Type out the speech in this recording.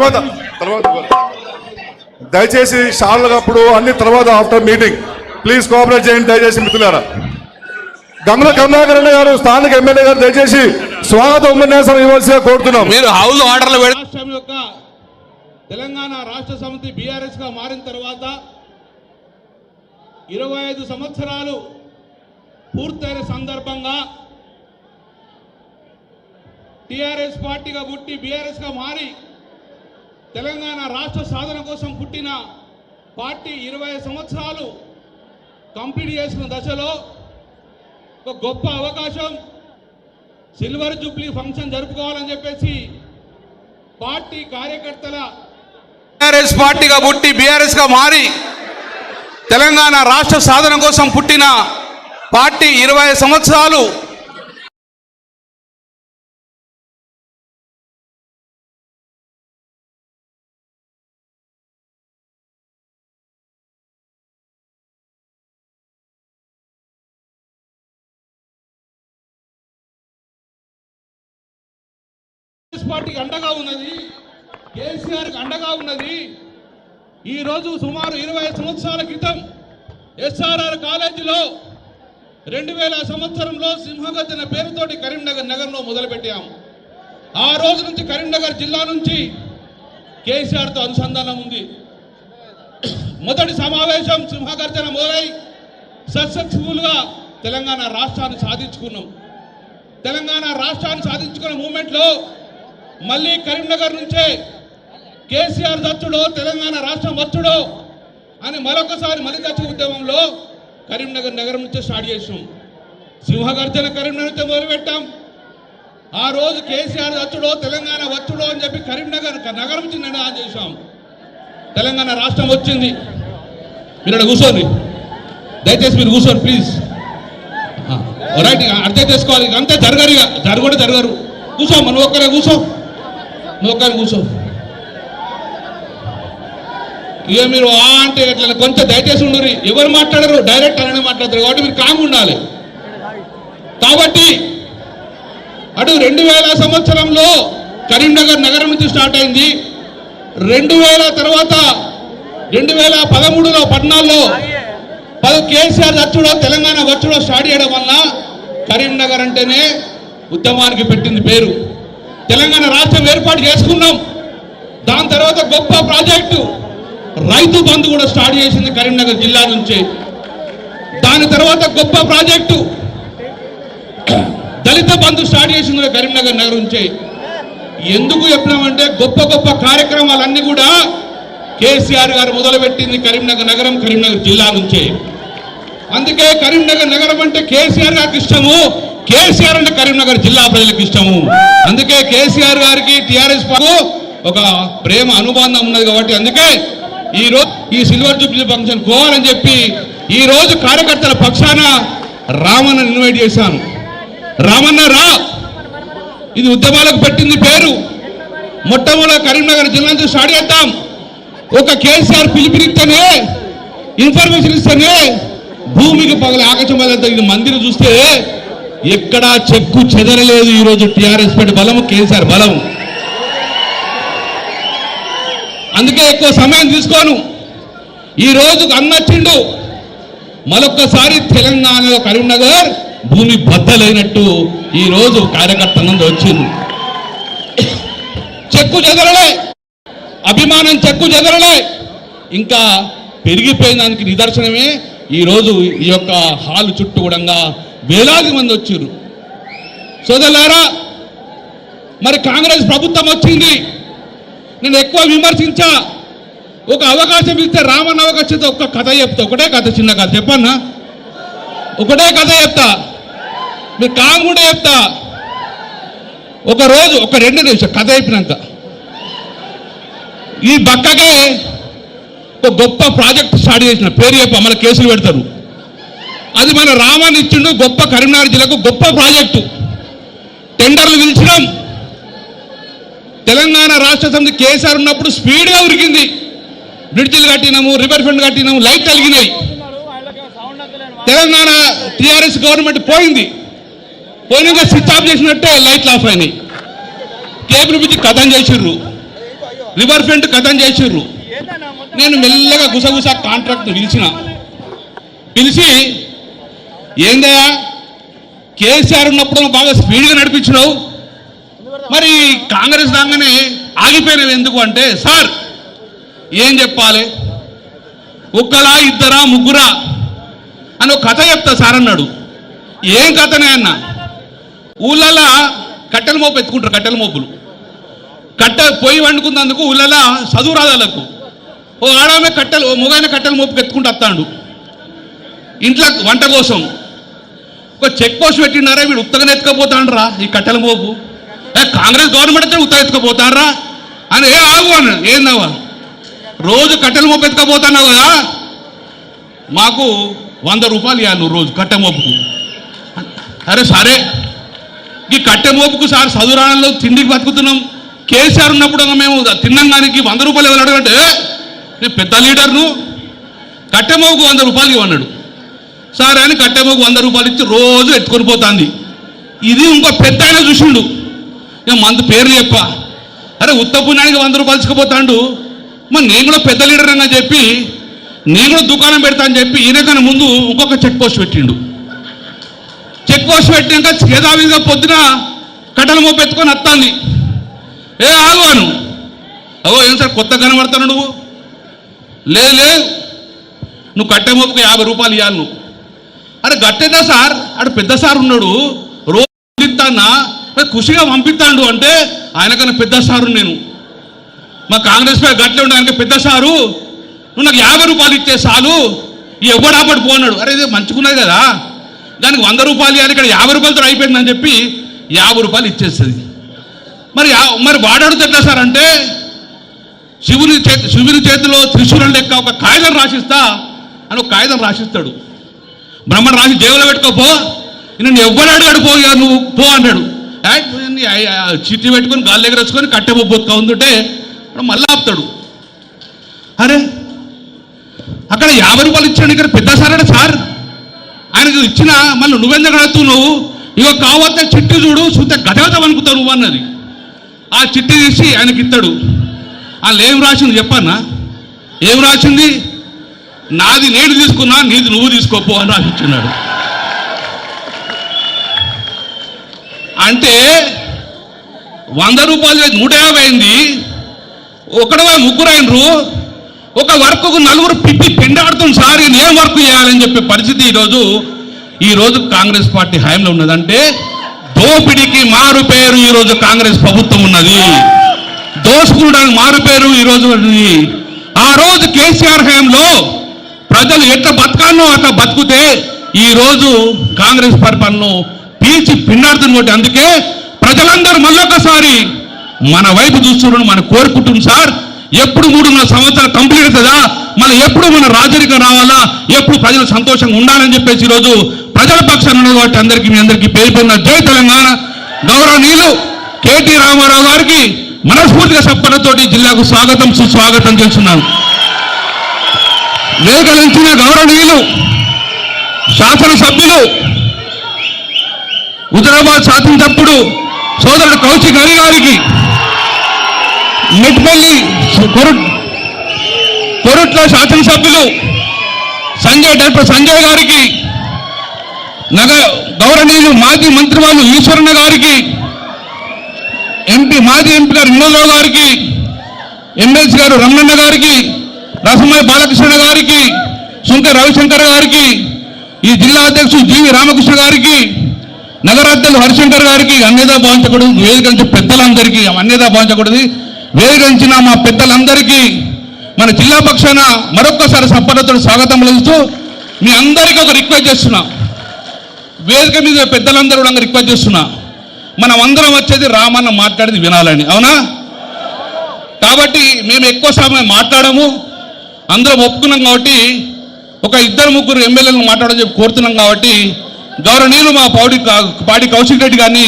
తర్వాత తర్వాత దయచేసి షార్లు అప్పుడు అన్ని తర్వాత ఆఫ్టర్ మీటింగ్. ప్లీజ్ కోఆపరేట్ చేయండి దయచేసి మిత్రులారా. గమల కరుణాకర్ రెడ్డి గారు స్థానిక ఎమ్మెల్యే గారు దయచేసి స్వాగత ఉపన్యాసం ఇవ్వాల్సిగా కోరుతున్నాం. మీరు హౌస్ ఆర్డర్లు రాష్ట్రం యొక్క తెలంగాణ రాష్ట్ర సమితి బీఆర్ఎస్గా మారిన తర్వాత ఇరవై ఐదు సంవత్సరాలు పూర్తయిన సందర్భంగా టిఆర్ఎస్ పార్టీగా పుట్టి బీఆర్ఎస్గా మారి తెలంగాణ రాష్ట్ర సాధన కోసం పుట్టిన పార్టీ ఇరవై సంవత్సరాలు కంప్లీట్ చేసిన దశలో ఒక గొప్ప అవకాశం. సిల్వర్ జూబ్లీ ఫంక్షన్ జరుపుకోవాలని చెప్పేసి పార్టీ కార్యకర్తల బీఆర్ఎస్ పార్టీగా పుట్టి బీఆర్ఎస్గా మారి తెలంగాణ రాష్ట్ర సాధన కోసం పుట్టిన పార్టీ ఇరవై సంవత్సరాలు కాంగ్రెస్ పార్టీకి అండగా ఉన్నది కేసీఆర్కి అండగా ఉన్నది ఈరోజు సుమారు ఇరవై సంవత్సరాల క్రితం ఎస్ఆర్ఆర్ కాలేజీలో రెండు వేల సంవత్సరంలో సింహగర్జన పేరుతోటి కరీంనగర్ నగరంలో మొదలుపెట్టాం. ఆ రోజు నుంచి కరీంనగర్ జిల్లా నుంచి కేసీఆర్తో అనుసంధానం ఉంది. మొదటి సమావేశం సింహగర్జన మొదలై సక్సెస్ఫుల్గా తెలంగాణ రాష్ట్రాన్ని సాధించుకున్నాం. తెలంగాణ రాష్ట్రాన్ని సాధించుకున్న మూమెంట్లో మళ్ళీ కరీంనగర్ నుంచే కేసీఆర్ దచ్చుడో తెలంగాణ రాష్ట్రం వచ్చుడో అని మరొకసారి మలిదచ్చ ఉద్యమంలో కరీంనగర్ నగరం నుంచే స్టార్ట్ చేసాం సింహగర్జన కరీంనగర్ నుంచి మొదలుపెట్టాం. ఆ రోజు కేసీఆర్ వచ్చుడో తెలంగాణ వచ్చుడో అని చెప్పి కరీంనగర్ నగరం నుంచి నిర్ణయం చేశాం. తెలంగాణ రాష్ట్రం వచ్చింది. మీరు అక్కడ కూర్చోండి. దయచేసి మీరు కూర్చోండి ప్లీజ్. రైట్ ఇక అర్థం చేసుకోవాలి. అంతే జరగరు ఇక. జరగడు జరగరు. కూర్చో మనం ఒక్కరే కూర్చో. నువ్వు కూర్చో. ఇక మీరు ఆ అంటే ఎట్లా కొంచెం దయచేసి ఉండరు ఎవరు మాట్లాడరు డైరెక్ట్ అలానే మాట్లాడతారు కాబట్టి మీరు కామ్ ఉండాలి. కాబట్టి అటు రెండు వేల సంవత్సరంలో కరీంనగర్ నగరం నుంచి స్టార్ట్ అయింది. రెండు వేల తర్వాత రెండు వేల పదమూడులో పద్నాలుగులో పది కేసీఆర్ వచ్చుడో తెలంగాణ వచ్చుడో స్టార్ట్ చేయడం వల్ల కరీంనగర్ అంటేనే ఉద్యమానికి పెట్టింది పేరు. తెలంగాణ రాష్ట్రం ఏర్పాటు చేసుకున్నాం. దాని తర్వాత గొప్ప ప్రాజెక్టు రైతు బంధు కూడా స్టార్ట్ చేసింది కరీంనగర్ జిల్లా నుంచి. దాని తర్వాత గొప్ప ప్రాజెక్టు దళిత బంధు స్టార్ట్ చేసింది కూడా కరీంనగర్ నగరం నుంచి. ఎందుకు చెప్పినామంటే గొప్ప గొప్ప కార్యక్రమాలన్నీ కూడా కేసీఆర్ గారు మొదలుపెట్టింది కరీంనగర్ నగరం కరీంనగర్ జిల్లా నుంచే. అందుకే కరీంనగర్ నగరం అంటే కేసీఆర్ గారికి ఇష్టము. కేసీఆర్ అంటే కరీంనగర్ జిల్లా ప్రజలకు ఇష్టము. అందుకే కేసీఆర్ గారికి టిఆర్ఎస్ ఒక ప్రేమ అనుబంధం ఉన్నది కాబట్టి అందుకే ఈ రోజు ఈ సిల్వర్ జూబ్లీ ఫంక్షన్ పోవాలని చెప్పి ఈ రోజు కార్యకర్తల పక్షాన రామన్న ఇన్వైట్ చేశాను. రామన్న రా! ఇది ఉద్యమాలకు పెట్టింది పేరు. మొట్టమొదటి కరీంనగర్ జిల్లా నుంచి స్టార్ట్ చేద్దాం. ఒక కేసీఆర్ పిలుపునిస్తేనే ఇన్ఫర్మేషన్ ఇస్తేనే భూమికి పగల ఆకాశం ఇది మందిని చూస్తే ఎక్కడా చెక్కు చెదరలేదు ఈరోజు టిఆర్ఎస్ పెట్టి బలము కేసీఆర్ బలం అందుకే ఎక్కువ సమయం తీసుకోను. ఈ రోజు అన్నచ్చిండు మరొక్కసారి తెలంగాణలో కరీంనగర్ భూమి బద్దలైనట్టు ఈ రోజు కార్యకర్త నుండి వచ్చింది చెక్కు చెదరలే. అభిమానం చెక్కు చెదరలే. ఇంకా పెరిగిపోయిన దానికి నిదర్శనమే ఈ రోజు ఈ యొక్క హాలు చుట్టూ కూడా వేలాది మంది వచ్చారు సోదరులారా మరి కాంగ్రెస్ ప్రభుత్వం వచ్చింది. నేను ఎక్కువ విమర్శించా. ఒక అవకాశం ఇస్తే రామన్న అవకాశం ఒక్క కథ చెప్తా. ఒకటే కథ చిన్న కథ. చెప్పన్నా? ఒకటే కథ చెప్తా. మీరు కాంగ్ కూడా చెప్తా. ఒక రోజు ఒక రెండు నిమిషం కథ అయిపోయినాక ఈ బక్కకే ఒక గొప్ప ప్రాజెక్ట్ స్టార్ట్ చేసిన. పేరు చెప్ప మళ్ళీ కేసులు పెడతారు. అది మన రామాన్ని ఇచ్చిండు గొప్ప కరీంనగర్ జిల్లాకు గొప్ప ప్రాజెక్టు. టెండర్లు పిలిచినాం. తెలంగాణ రాష్ట్ర సమితి కేసీఆర్ ఉన్నప్పుడు స్పీడ్గా ఉరికింది. బ్రిడ్జిలు కట్టినాము రివర్ ఫ్రంట్ కట్టినాము లైట్ కలిగినాయి తెలంగాణ టిఆర్ఎస్ గవర్నమెంట్ పోయింది. పోయినాక స్విచ్ ఆఫ్ చేసినట్టే లైట్లు ఆఫ్ అయినాయి. కేబుల్ బ్రిడ్జ్ కథం చేసిర్రు. రివర్ ఫ్రంట్ కథం చేసిర్రు. నేను మెల్లగా గుసగుస కాంట్రాక్ట్ పిలిచిన. పిలిచి ఏందయ్యా? కేసీఆర్ ఉన్నప్పుడు బాగా స్పీడ్గా నడిపించినావు. మరి కాంగ్రెస్ రాగానే ఆగిపోయినవి ఎందుకు అంటే సార్ ఏం చెప్పాలి? ఒక్కలా ఇద్దరా ముగ్గురా అని ఒక కథ చెప్తా సార్ అన్నాడు. ఏం కథనే అన్న? ఊళ్ళలా కట్టెల మోపు ఎత్తుకుంటారు కట్టెల మోపులు. కట్ట పొయ్యి వండుకున్నందుకు ఊళ్ళలా చదువు రాదాలకు ఓ ఆడామె కట్టెలు ఓ మొగైన కట్టెల మోపు ఎత్తుకుంటూ వస్తాడు. ఇంట్లో వంట కోసం. ఒక చెక్ పోస్ట్ పెట్టినారా? వీడు ఉత్తగానే ఎత్తుకపోతాండ్రా. ఈ కట్టెల మోపు. ఏ, కాంగ్రెస్ గవర్నమెంట్ అయితే ఉత్తగా ఎత్తుకపోతారా అని ఏ ఆగు అన్నాడు ఏందావా రోజు కట్టెల మోపు ఎత్తుకపోతున్నావు కదా? మాకు వంద రూపాయలు ఇవ్వాలి నువ్వు రోజు కట్టె మోపుకు. అరే సరే. ఈ కట్టె మోపుకు సార్ చదువురాణంలో తిండికి బతుకుతున్నాం. కేసీఆర్ ఉన్నప్పుడు మేము తిన్నాం కానీ వంద రూపాయలు ఎవరు అడగంటే నేను పెద్ద లీడర్ను. కట్టె మోపుకు వంద రూపాయలు ఇవ్వన్నాడు. సరే అని కట్టెమ్మకు వంద రూపాయలు ఇచ్చి రోజు ఎత్తుకొని పోతుంది. ఇది ఇంకో పెద్ద ఆయన చూసిండు. ఇక మందు పేరు చెప్ప. అరే ఉత్తపుణ్యానికి వంద రూపాయలు ఇచ్చుకుపోతాండు మరి నేను కూడా పెద్ద లీడర్ అని చెప్పి నేను కూడా దుకాణం పెడతా అని చెప్పి ఈయనకన్నా ముందు ఇంకొక చెక్ పోస్ట్ పెట్టిండు. చెక్ పోస్ట్ పెట్టినాక యథావిధిగా పొద్దున కట్టల మోపు ఎత్తుకొని వస్తాంది ఏ ఆగువాను అవో ఏం సార్ కొత్త కనబడతాను నువ్వు? లేదు లేదు నువ్వు కట్టె మోపుకు యాభై రూపాయలు ఇవ్వాలి నువ్వు. అరే గట్టేదా సార్? అక్కడ పెద్ద సార్ ఉన్నాడు. రోజు పంపిస్తానా ఖుషిగా పంపిస్తాడు అంటే ఆయనకన్నా పెద్ద సారు నేను. మా కాంగ్రెస్ పై గట్లే ఉండే ఆయనకి పెద్ద సారు. నువ్వు నాకు యాభై రూపాయలు ఇచ్చే చాలు ఎవడాపడి పోన్నాడు అరే ఇది మంచుకున్నది కదా. దానికి వంద రూపాయలు ఇవ్వాలి ఇక్కడ యాభై రూపాయలతో అయిపోయిందని చెప్పి యాభై రూపాయలు ఇచ్చేస్తుంది. మరి మరి వాడాడు ఎట్లా సార్ అంటే శివుని చేతి శివుని చేతిలో త్రిశూలం లెక్క ఒక కాగితం రాసిస్తా అని ఒక కాగితం రాసిస్తాడు. బ్రహ్మణ రాసి జేబులో పెట్టుకోపో నేను ఎవ్వరు అడిగాడు పో నువ్వు పో అన్నాడు ఏయ్, ఆ- చిట్టి పెట్టుకొని గాలి దగ్గర వచ్చుకొని కట్టె బొబ్బొత్తుగా ఉందంటే మళ్ళీ ఆపుతాడు. అరే అక్కడ యాభై రూపాయలు ఇచ్చాడు ఇక్కడ పెద్ద సార్. అంటే సార్ ఆయనకు ఇచ్చిన మళ్ళీ నువ్వెందుకు అడుగుతావు నువ్వు? ఇక కావద్ద చిట్టి చూడు చూస్తే గతగతం అనుకుతావు నువ్వు అన్నది. ఆ చిట్టి తీసి ఆయనకి ఇస్తాడు వాళ్ళు ఏం రాసింది చెప్పన్నా? ఏం రాసింది? నాది నేను తీసుకున్నా నీది నువ్వు తీసుకోపో అని రాసిచ్చున్నాడు. అంటే వంద రూపాయలు నూట యాభై అయింది. ఒకడవా ముగ్గురు అయినరు. ఒక వర్క్కు నలుగురు పిప్పి పెండాడుతుంది సార్ ఈయన ఏం వర్క్ చేయాలని చెప్పే పరిస్థితి ఈరోజు ఈరోజు కాంగ్రెస్ పార్టీ హయాంలో ఉన్నదంటే దోపిడీకి మారు పేరు ఈరోజు కాంగ్రెస్ ప్రభుత్వం ఉన్నది. దోసుకునడానికి మారు పేరు ఈరోజు ఆ రోజు కేసీఆర్ హయాంలో ప్రజలు ఎట్లా బతకానో అట్లా బతుకుతే ఈ రోజు కాంగ్రెస్ పరిపాలనను పీల్చి పిండాడుతుంది కాబట్టి అందుకే ప్రజలందరూ మళ్ళొకసారి మన వైపు చూస్తున్నాడు మనం కోరుకుంటున్నాం సార్. ఎప్పుడు మూడున్నర సంవత్సరాలు కంప్లీట్ అవుతుందా? మళ్ళీ ఎప్పుడు మన రాజరికం రావాలా? ఎప్పుడు ప్రజలు సంతోషంగా ఉండాలని చెప్పేసి ఈరోజు ప్రజల పక్షాన ఉన్నది కాబట్టి అందరికీ మీ అందరికీ పేరుపడిన జై తెలంగాణ. గౌరవనీయులు కేటీ రామారావు గారికి మనస్ఫూర్తిగా సప్పనతోటి జిల్లాకు స్వాగతం సుస్వాగతం చేస్తున్నాను. వేగలించిన గౌరవనీయులు శాసనసభ్యులు హుజరాబాద్ శాసనసభ్యుడు సోదరుడు కౌశిక్ అలీ గారికి మిట్పల్లి కొరుట్ల శాసనసభ్యులు సంజయ్ డాక్టర్ సంజయ్ గారికి నగ గౌరవనీయులు మాజీ మంత్రి వాళ్ళు ఈశ్వరన్న గారికి ఎంపీ మాజీ ఎంపీ గారు వినోదరావు గారికి ఎమ్మెల్సీ గారు రమణన్న గారికి రసమయ బాలకృష్ణ గారికి సుంక రవిశంకర్ గారికి ఈ జిల్లా అధ్యక్షుడు జీవి రామకృష్ణ గారికి నగరాధ్యులు హరిశంకర్ గారికి అన్యదా భావించకూడదు వేదికంచి పెద్దలందరికీ అన్యదా భావించకూడదు వేదికంచిన మా పెద్దలందరికీ మన జిల్లా పక్షాన మరొక్కసారి సప్పనతో స్వాగతం లభిస్తూ మీ అందరికీ ఒక రిక్వెస్ట్ చేస్తున్నా. వేదిక మీద పెద్దలందరూ కూడా రిక్వెస్ట్ చేస్తున్నా. మనం అందరం వచ్చేది రామన్న మాట్లాడేది వినాలని అవునా? కాబట్టి మేము ఎక్కువ సమయం మాట్లాడము. అందరం ఒప్పుకున్నాం కాబట్టి ఒక ఇద్దరు ముగ్గురు ఎమ్మెల్యేలను మాట్లాడని చెప్పి కోరుతున్నాం కాబట్టి గౌరవనీయులు మా పౌడి పాడి కౌశిక్ రెడ్డి గారిని